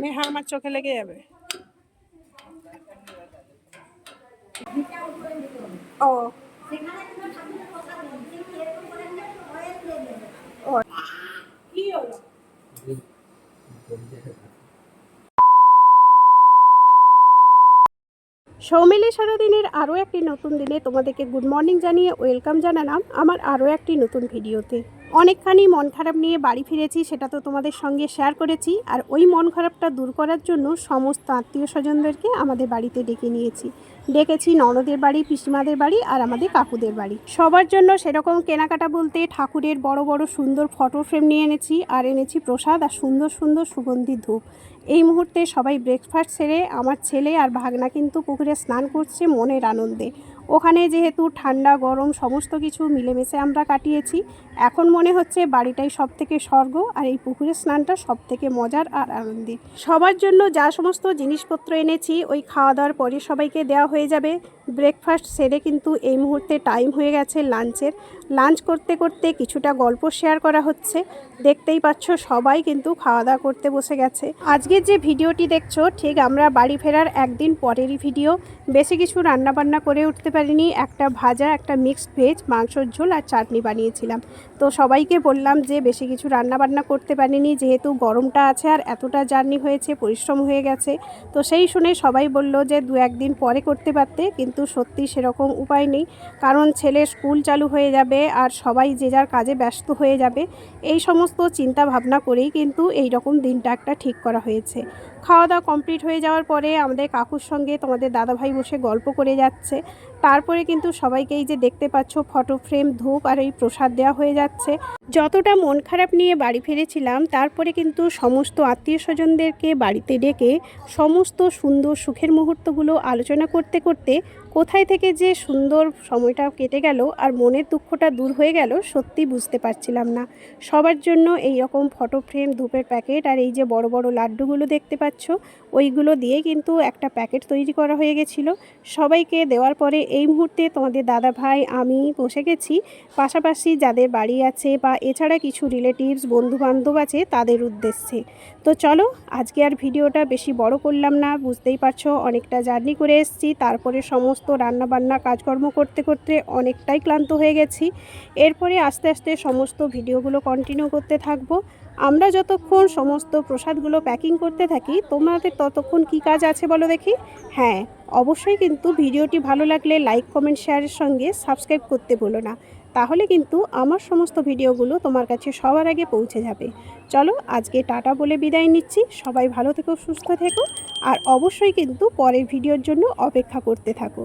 নেহা আমার চোখে লেগে যাবে। ও। সৌমিলি সারাদিনের আরও একটি নতুন দিনে তোমাদেরকে গুড মর্নিং জানিয়ে ওয়েলকাম জানালাম আমার আরও একটি নতুন ভিডিওতে। অনেকখানি মন খারাপ নিয়ে বাড়ি ফিরেছি, সেটা তো তোমাদের সঙ্গে শেয়ার করেছি। আর ওই মন খারাপটা দূর করার জন্য সমস্ত আত্মীয় স্বজনদেরকে আমাদের বাড়িতে ডেকে নিয়েছি। ডেকেছি ননদের বাড়ি, পিসিমাদের বাড়ি আর আমাদের কাকুদের বাড়ি। সবার জন্য সেরকম কেনাকাটা বলতে ঠাকুরের বড় বড় সুন্দর ফটো ফ্রেম নিয়ে এনেছি আর এনেছি প্রসাদ আর সুন্দর সুন্দর সুগন্ধি ধূপ। এই মুহূর্তে সবাই ব্রেকফাস্ট সেরে আমার ছেলে আর ভাগনা কিন্তু পুকুরে স্নান করছে মনের আনন্দে। ওখানে যেহেতু ঠান্ডা, গরম, সমস্ত কিছু মিলেমিশে আমরা কাটিয়েছি। এখন মনে হচ্ছে বাড়িটাই সব থেকে স্বর্গ আর এই পুকুরে স্নানটা সব থেকে মজার আর আনন্দের। সবার জন্য যা সমস্ত জিনিসপত্র এনেছি, ওই খাওয়া দাওয়ার পরে সবাইকে দেওয়া হয়ে যাবে। ব্রেকফাস্ট সেরে কিন্তু এই মুহূর্তে টাইম হয়ে গেছে লাঞ্চের। লাঞ্চ করতে করতে কিছুটা গল্প শেয়ার করা হচ্ছে। দেখতেই পাচ্ছ সবাই কিন্তু খাওয়া দাওয়া করতে বসে গেছে। আজকের যে ভিডিওটি দেখছ, ঠিক আমরা বাড়ি ফেরার একদিন পরেরই ভিডিও। বেশি কিছু রান্নাবান্না করে উঠতে পারিনি। একটা ভাজা, একটা মিক্সড ভেজ মাংসর ঝোল আর চাটনি বানিয়েছিলাম। তো সবাইকে বললাম যে বেশি কিছু রান্নাবান্না করতে পারিনি, যেহেতু গরমটা আছে আর এতটা জার্নি হয়েছে, পরিশ্রম হয়ে গেছে। তো সেই শুনে সবাই বলল যে দু একদিন পরে করতে পারতে, কিন্তু সত্যি সেরকম উপায় নেই। কারণ ছেলে স্কুল চালু হয়ে যাবে আর সবাই যে যার কাজে ব্যস্ত হয়ে যাবে, এই সমস্ত চিন্তা ভাবনা করেই কিন্তু এই রকম দিনটা একটা ঠিক করা হয়েছে। খাওয়া দাওয়া কমপ্লিট হয়ে যাওয়ার পরে আমাদের কাকুর সঙ্গে তোমাদের দাদাভাই বসে গল্প করে যাচ্ছে। তারপরে কিন্তু সবাইকেই যে দেখতে পাচ্ছ ফটো ফ্রেম ধূপ আর এই প্রসাদ দেওয়া হয়ে যাচ্ছে। যতটা মন খারাপ নিয়ে বাড়ি ফিরেছিলাম, তারপরে কিন্তু সমস্ত আত্মীয় স্বজনদেরকে বাড়িতে ডেকে সমস্ত সুন্দর সুখের মুহূর্তগুলো আলোচনা করতে করতে কোথায় থেকে যে সুন্দর সময়টা কেটে গেল আর মনের দুঃখটা দূর হয়ে গেল, সত্যি বুঝতে পারছিলাম না। সবার জন্য এই রকম ফটো ফ্রেম ধূপের প্যাকেট আর এই যে বড় বড় লাড্ডুগুলো দেখতে পাচ্ছ, ওইগুলো দিয়ে কিন্তু একটা প্যাকেট তৈরি করা হয়ে গেছিল। সবাইকে দেওয়ার পরে এই মুহূর্তে তোমাদের দাদা ভাই আমি বসে গেছি। পাশাপাশি যাদের বাড়ি আছে বা এছাড়া কিছু রিলেটিভস বন্ধু বান্ধব আছে তাদের উদ্দেশ্যে। তো চলো, আজকে আর ভিডিওটা বেশি বড় করলাম না, বুঝতেই পারছ অনেকটা জার্নি করে এসেছি। তারপরে সমস্ত রান্না বান্না কাজকর্ম করতে করতে অনেকটাই ক্লান্ত হয়ে গেছি। এরপরে আস্তে আস্তে সমস্ত ভিডিওগুলো কন্টিনিউ করতে থাকব। আমরা যতক্ষণ সমস্ত প্রসাদগুলো প্যাকিং করতে থাকি, তোমাদের ততক্ষণ কি কাজ আছে বলো দেখি? হ্যাঁ অবশ্যই কিন্তু ভিডিওটি ভালো লাগলে লাইক কমেন্ট শেয়ারের সঙ্গে সাবস্ক্রাইব করতে বলো না। তাহলে কিন্তু আমার সমস্ত ভিডিওগুলো তোমার কাছে সবার আগে পৌঁছে যাবে। চলো আজকে টাটা বলে বিদায় নিচ্ছি। সবাই ভালো থেকো, সুস্থ থেকো, আর অবশ্যই কিন্তু পরের ভিডিওর জন্য অপেক্ষা করতে থাকো।